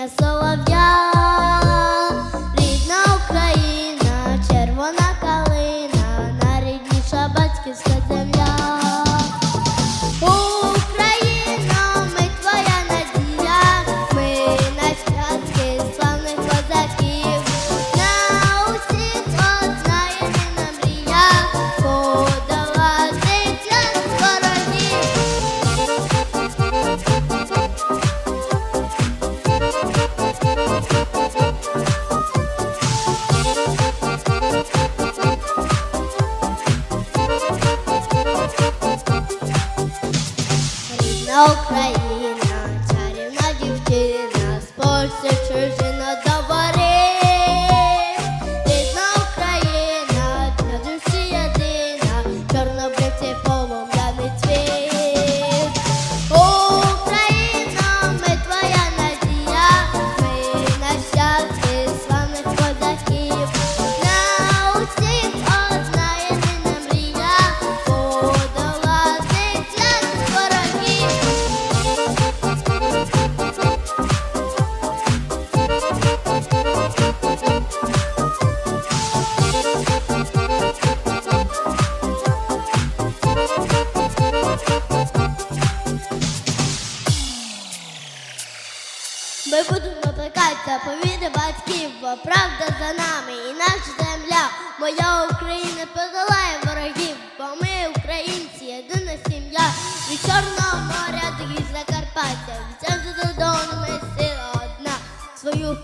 that's all I've Рідна Україна, Ми будемо плекатися повіри батьків, бо правда за нами і наша земля. Моя Україна подолає ворогів, бо ми українці, єдина сім'я. Від Чорного моря до Закарпаття, від центру до Дону ми сила одна. Свою